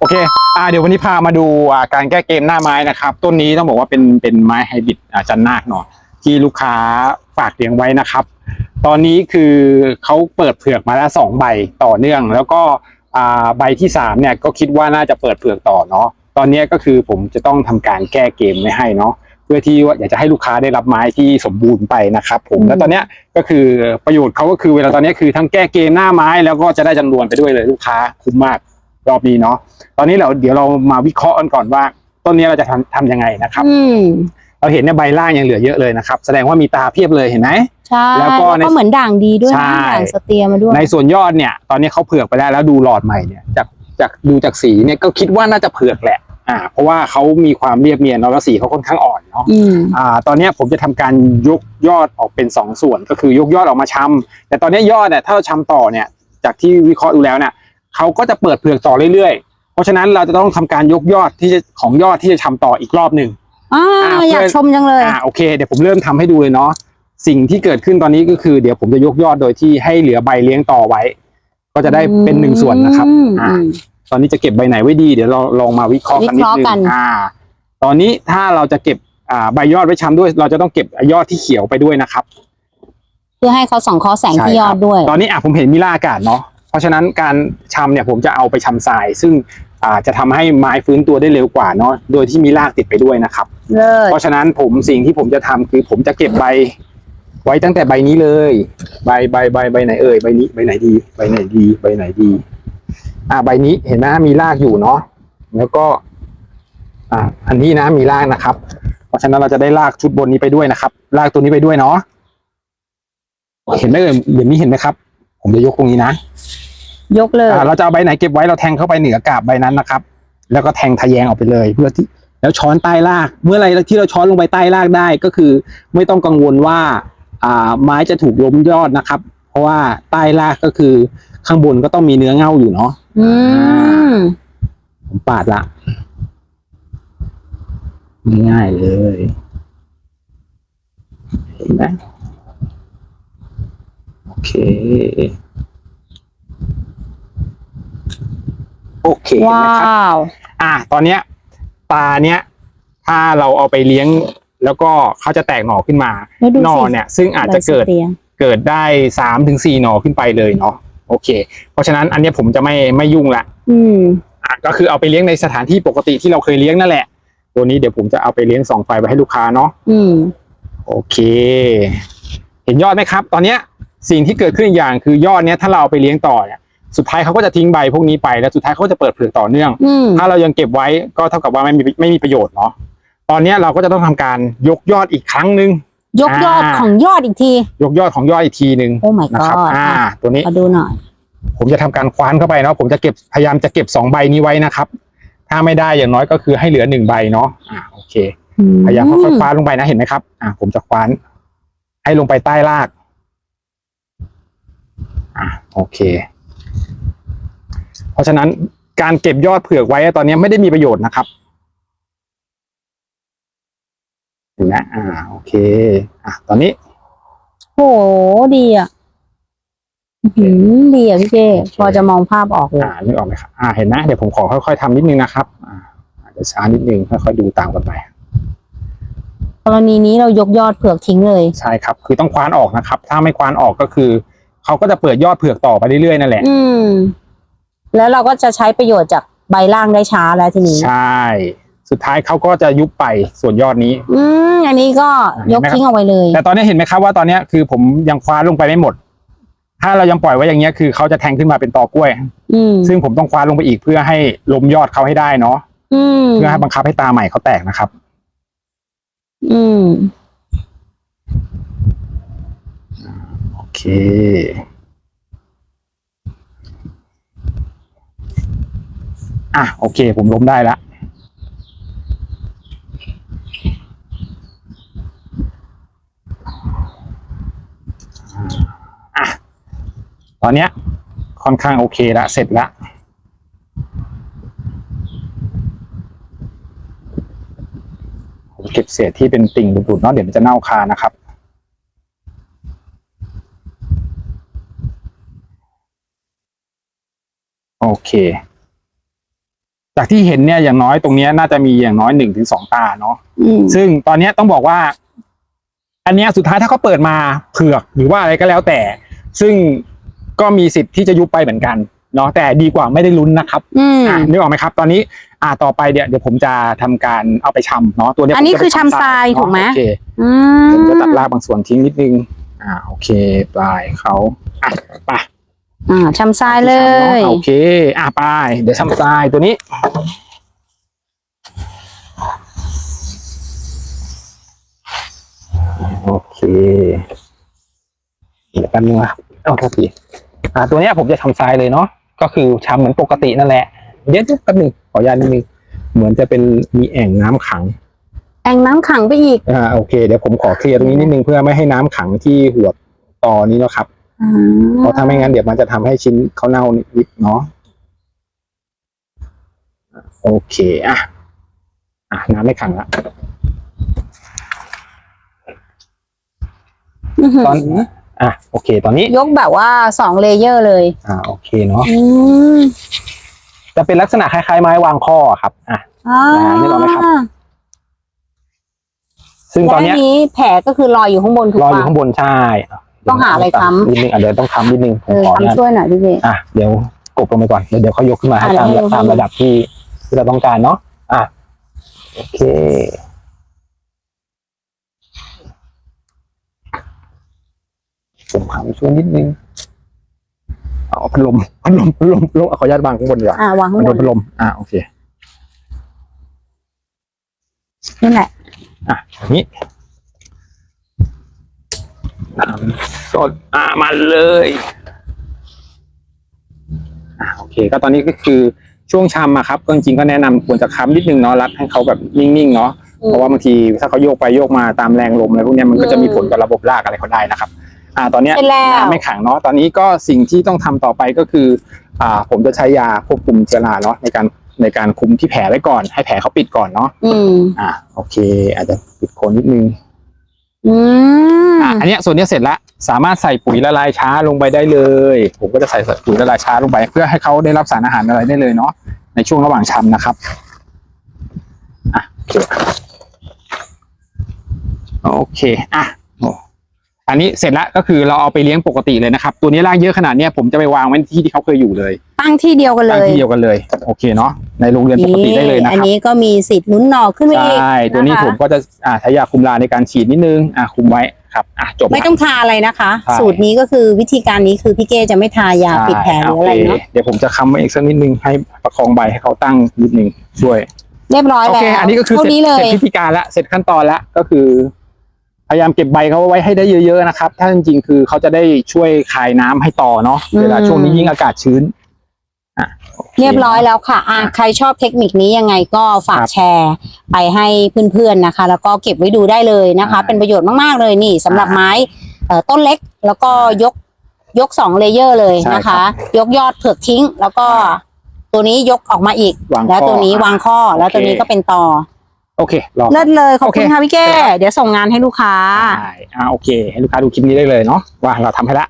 โอเคอ่าเดี๋ยววันนี้พามาดูอ่าการแก้เกมหน้าไม้นะครับ ต้นนี้ต้องบอกว่าเป็นเป็นไม้ไฮบริดอาจันนาคเนาะที่ลูกค้าฝากเลี้ยงไว้นะครับ ตอนนี้คือเขาเปิดเผือกมาแล้วสองใบต่อเนื่อง แล้วก็อ่าใบที่สามเนี่ยก็คิดว่าน่าจะเปิดเผือกต่อเนาะตอนนี้ก็คือผมจะต้องทำการแก้เกมไม่ให้เนาะเพื่อที่ว่าอยากจะให้ลูกค้าได้รับไม้ที่สมบูรณ์ไปนะครับผมแล้วตอนนี้ก็คือประโยชน์เขาก็คือเวลาตอนนี้คือทั้งแก้เกมหน้าไม้แล้วก็จะได้จำนวนไปด้วยเลยลูกค้าคุ้มมาก รอบนี้เนาะตอนนี้เราเดี๋ยวเรามาวิเคราะห์กันก่อนว่า ต้นนี้เราจะทำทำยังไงนะครับ อืมเราเห็นเนี่ยใบล่างยังเหลือเยอะเลยนะครับ แสดงว่ามีตาเพียบเลยเห็นไหม ใช่แล้วก็ในเหมือนด่างดีด้วยใช่ นะด่างสเตียมาด้วย ในส่วนยอดเนี่ย ตอนนี้เขาเผือกไปแล้วแล้วดูหลอดใหม่เนี่ยจากจากดูจากสีเนี่ยก็คิดว่าน่าจะเผือกแหละอ่าเพราะว่าเขามีความเรียบเนียนเนาะแล้วสีเขาค่อนข้างอ่อนเนาะ อืม อ่าตอนเนี้ยผมจะทำการยกยอดออกเป็นสองส่วนก็คือยกยอดออกมาชำแต่ตอนเนี้ยยอดเนี่ยถ้าเราชำต่อเนี่ยจากที่วิเคราะห์ดูแล้วเนี่ย เขาก็จะเปิดเผือกต่อเรื่อยๆ เพราะฉะนั้นเราจะต้องทำการยกยอดที่จะของยอดที่จะชำต่ออีกรอบหนึ่งอ่าอ่าอยากเพื่อนชมจังเลยอ่าโอเคเดี๋ยวผมเริ่มทำให้ดูเลยเนาะสิ่งที่เกิดขึ้นตอนนี้ก็คือ เดี๋ยวผมจะยกยอดโดยที่ให้เหลือใบเลี้ยงต่อไว้ ก็จะได้เป็นหนึ่งส่วนนะครับอืมอ่าอืมตอนนี้จะเก็บใบไหนไว้ดีเดี๋ยวเราลองมาวิเคราะห์กันนิดวิเคราะห์นึงกันอ่า ตอนนี้ถ้าเราจะเก็บอ่าใบยอดไว้ชำด้วย เราจะต้องเก็บยอดที่เขียวไปด้วยนะครับ เพื่อให้เขาส่องเคอแสงที่ยอดด้วย ตอนนี้อะผมเห็นมีล่าอากาศเนาะ เพราะฉะนั้นการชำเนี่ยผมจะเอาไปชำทราย ซึ่งอ่าจะทำให้ไม้ฟื้นตัวได้เร็วกว่าเนาะโดยที่มีรากติดไปด้วยนะครับ เลิศเพราะฉะนั้นผมสิ่งที่ผมจะทำคือผมจะเก็บใบ ไว้ตั้งแต่ใบนี้เลย ใบใบใบใบไหนเอ่ยใบนี้ใบไหนดีใบไหนดีใบไหนดี อ่าใบนี้เห็นไหมมีรากอยู่เนาะแล้วก็ อ่า อันนี้นะมีรากนะครับ เพราะฉะนั้นเราจะได้รากชุดบนนี้ไปด้วยนะครับรากตัวนี้ไปด้วยเนาะเห็นไหมเอ่ยเดี๋ยวนี้เห็นไหมครับ ผมจะยกตรงนี้นะยกเลยอ่าเราจะเอาใบไหนเก็บไว้เราแทงเข้าไปเหนือกาบใบนั้นนะครับ แล้วก็แทงทะแยงออกไปเลย เพื่อที่แล้วช้อนใต้ราก เมื่อไรที่เราช้อนลงไปใต้รากได้ก็คือ ไม่ต้องกังวลว่า อ่า ไม้จะถูกล้มยอดนะครับ เพราะว่าใต้รากก็คือ ข้างบนก็ต้องมีเนื้อเง่าอยู่เนาะอืมผมปาดละง่ายๆเลยเห็นไหมโอ เค โอเคเห็นว้ไหมครับาวอะตอนเนี้ยปลาเนี้ยถ้าเราเอาไปเลี้ยง แล้วก็เขาจะแตกหน่อขึ้นมาแล้วดูหน่อสิเนี่ย ซึ่งอาจจะเกิด ใบสตียเกิดได้สามถึงสี่หน่อขึ้นไปเลยเนาะโอเค เพราะฉะนั้นอันเนี้ยผมจะไม่ไม่ยุ่งละอืม อะก็คือเอาไปเลี้ยงในสถานที่ปกติที่เราเคยเลี้ยงนั่นแหละ ตัวนี้เดี๋ยวผมจะเอาไปเลี้ยงสองไฟไปให้ลูกค้าเนาะอืม โอเค เห็นยอดไหมครับ ตอนเนี้ย สิ่งที่เกิดขึ้นอีกอย่างคือยอดเนี้ยถ้าเราเอาไปเลี้ยงต่อเนี่ยสุดท้ายเขาก็จะทิ้งใบพวกนี้ไปแล้วสุดท้ายเขาก็จะเปิดเผือกต่อเนื่องอืมถ้าเรายังเก็บไว้ก็เท่ากับว่าไม่มีไม่มีประโยชน์เนาะตอนเนี้ยเราก็จะต้องทำการยกยอดอีกครั้งหนึ่งยกยอดอ่าของยอดอีกที ยกยอดของยอดอีกทีหนึ่งโอ้ my นะครับ god อ่า ตัวนี้มาดูหน่อย ผมจะทำการคว้านเข้าไปเนาะผมจะเก็บพยายามจะเก็บสองใบนี้ไว้นะครับ ถ้าไม่ได้อย่างน้อยก็คือให้เหลือหนึ่งใบเนาะอ่าโอเค พยายามค่อยๆคว้านลงไปนะเห็นไหมครับ อ่าผมจะคว้านให้ลงไปใต้ราก อ่าโอเค เพราะฉะนั้นการเก็บยอดเผือกไว้ตอนนี้ไม่ได้มีประโยชน์นะครับเห็นไหมอ่า โอเค อะ ตอนนี้ โหดีอะอื้อหือดีอะพี่เจพอจะมองภาพออกเลยอ่านึกออกไหมครับอ่าเห็นไหมเดี๋ยวผมขอค่อยๆทำนิดนึงนะครับ อ่าอาจจะช้านิดนึงค่อยๆดูตามกันไปกรณีนี้เรายกยอดเผือกทิ้งเลย ใช่ครับ คือต้องคว้านออกนะครับ ถ้าไม่คว้านออกก็คือ เขาก็จะเปิดยอดเผือกต่อไปเรื่อยๆนั่นแหละอืม แล้วเราก็จะใช้ประโยชน์จากใบล่างได้ช้าแล้วทีนี้ ใช่ สุดท้ายเขาก็จะยุบไปส่วนยอดนี้ อืมอันนี้ก็ยกทิ้งเอาไว้เลย แต่ตอนนี้เห็นไหมครับว่าตอนนี้คือผมยังคว้านลงไปไม่หมด ถ้าเรายังปล่อยไว้อย่างเงี้ยคือเขาจะแทงขึ้นมาเป็นตอกล้วย อืมซึ่งผมต้องคว้านลงไปอีกเพื่อให้ล้มยอดเขาให้ได้เนาะอืมเพื่อให้บังคับให้ตาใหม่เขาแตกนะครับ อืม โอ เคอะโอเค ผมล้มได้ล้วอะตอนเนี้ยค่อนข้างโอเคละเสร็จละผมเก็บเศษที่เป็นติ่งดุดๆเนาะเดี๋ยวมันจะเน่าคานะครับ โอเค จากที่เห็นเนี่ยอย่างน้อยตรงเนี้ยน่าจะมีอย่างน้อยหนึ่งถึงสองตาเนาะอืมซึ่งตอนเนี้ยต้องบอกว่า อันเนี้ยสุดท้ายถ้าเขาเปิดมาเผือกหรือว่าอะไรก็แล้วแต่ ซึ่งก็มีสิทธิ์ที่จะยุบไปเหมือนกันเนาะแต่ดีกว่าไม่ได้ลุ้นนะครับ อืมอะนึกออกไหมครับ ตอนนี้อ่าต่อไปเดี๋ยวเดี๋ยวผมจะทำการเอาไปชำเนาะตัวเนี้ยอันนี้ผมจะคือไปชำทรายเนะถูกไหมโอเค อืผมจะมตัดรากบางส่วนทิ้งนิดนึง อ่า โอเค ปลายเขาอะไป อ่าชำทรายเลยโอเค อะไป เดี๋ยวชำทรายตัวนี้ โอเค เดี๋ยวแป๊บนึงนะเอาโทษทีอ่า ตัวเนี้ยผมจะทำทรายเลยเนาะ ก็คือชำเหมือนปกตินั่นแหละ เดี๋ยวแป๊บนึงขออนุญาตนิดนึง เหมือนจะเป็นมีแอ่งน้ำขัง แอ่งน้ำขังไปอีก อ่าโอเคเดี๋ยวผมขอเคลียร์ตรงนี้นิดนึงเพื่อไม่ให้น้ำขังที่หัวตอนี้เนาะครับอ่ เพราะถ้าไม่งั้นเดี๋ยวมันจะทำให้ชิ้นเขาเน่านิดเนาะโอเคอะอะน้ำไม่ขังละอื้อหือตอนอะโอเค ตอนนี้ยกแบบว่าสองเลเยอร์เลย อ่าโอเคเนาะอืมจะเป็นลักษณะคล้ายๆไม้วางข้อครับ อะอ่านึกออกไหมครับ ซึ่งตอนเนี้ยและนี้แผลก็คือลอยอยู่ข้างบนถูกรออปะยู่ข้างบนใช่ ต้องหาอะไรค้ำนิดนึงอะเดี๋ยวต้องค้ำนิดนึงผเอมอขออนุญาตทำช่วยหน่อยพี่เจอะเดี๋ยวกบลงไปก่อนเดี๋ยวเดี๋ยวเขายกขึ้นมาให้อะตามเดี๋ยวให้ตามระดับที่ที่เราต้องการเนาะอะโอเคผมขำช่วยนิดนึงเอาพัดลมพัดลมพัดลมพัดลมเอาขออนุญาตวางข้างบนดีกว่าอ่าวางข้างมันบโดนนพัดลมอะโอเคนี่แหละอะอย่างนี้ น้ำสดอะมาเลยอะโอเค ก็ตอนนี้ก็คือช่วงชำอะครับก็จริงๆก็แนะนำควรจะค้ำนิดนึงเนาะรัดให้เขาแบบนิ่งๆเนาะอืม เพราะว่าบางทีถ้าเขาโยกไปโยกมาตามแรงลมอะไรพวกเนี้ยมันก็จะมีอืมผลกับระบบรากอะไรเขาได้นะครับ อ่าตอนเนี้ยเสร็จแล้วน้ำไม่ขังเนาะตอนนี้ก็สิ่งที่ต้องทำต่อไปก็คืออ่าผมจะใช้ยาควบคุมเชื้อราเนาะในการในการคุมที่แผลไว้ก่อน ให้แผลเขาปิดก่อนเนาะอืม อ่าโอเค อาจจะปิดโคนนิดนึงอืม อะอันเนี้ยส่วนนี้เสร็จแล้วสามารถใส่ปุ๋ยละลายช้าลงไปได้เลย ผมก็จะใส่ปุ๋ยละลายช้าลงไป เพื่อให้เขาได้รับสารอาหารอะไรได้เลยเนาะในช่วงระหว่างชำนะครับอะโอเคโอเคอะอ้อันนี้เสร็จแล้วก็คือเราเอาไปเลี้ยงปกติเลยนะครับ ตัวนี้ร่างเยอะขนาดเนี้ยผมจะไปวางไว้ที่ที่เขาเคยอยู่เลย ตั้งที่เดียวกันเลตั้งยที่เดียวกันเลยโอเคเนาะในโรงเรียนปกติได้เลยนะอันครับนี้ก็มีสิทธิ์ลุ้นหน่อขึ้นไปใชอีก่ตัวนี้นะคะผมก็จะอ่าใช้ยาคุมลาในการฉีดนิดนึงอะคุมไว้ครับอะจบละ ไม่ต้องทาอะไรนะคะ ใช่ สูตรนี้ก็คือวิธีการนี้คือพี่เก้จะไม่ทายาปิดแผลหรืออะไรโคเนาะเดี๋ยวผมจะค้ำไว้อีกสักนิดนึงให้ประคองใบให้เขาตั้งนิดนึงช่วย เรียบร้อยโอแล้วเค อันนี้ก็คือเท่าเสร็จนี้เลเสร็ย จพิธีการละเสร็จขั้นตอนละก็คือ พยายามเก็บใบเขาไว้ให้ได้เยอะ ๆ นะครับ ถ้าจริงๆ คือเขาจะได้ช่วยคายน้ำให้ต่อเนาะอืมเวลาช่วงนี้ยิ่งอากาศชื้นอะโค เรียบร้อยแล้วค่ะอะใครชอบเทคนิคนี้ยังไงก็ฝากครับแชร์ไปให้เพื่อนๆนะคะ แล้วก็เก็บไว้ดูได้เลยนะคะใช่เป็นประโยชน์มากๆเลยนี่สำหรับอ่าไม้เอ่อต้นเล็กแล้วก็ยกยกสองเลเยอร์เลยนะใช่ครัคะบยกยอดเผือกทิ้ง แล้วก็อ่าตัวนี้ยกออกมาอีกวางแล้วข้อตัวนี้อะวางข้อแล้วโอเคตัวนี้ก็เป็นต่อโอเครอเลิศเลยขอบโอเคคุณค่ะพี่เก้ครับเดี๋ยวส่งงานให้ลูกค้าใช่อ่าโอเค ให้ลูกค้าดูคลิปนี้ได้เลยเนาะว่าเราทำให้ละ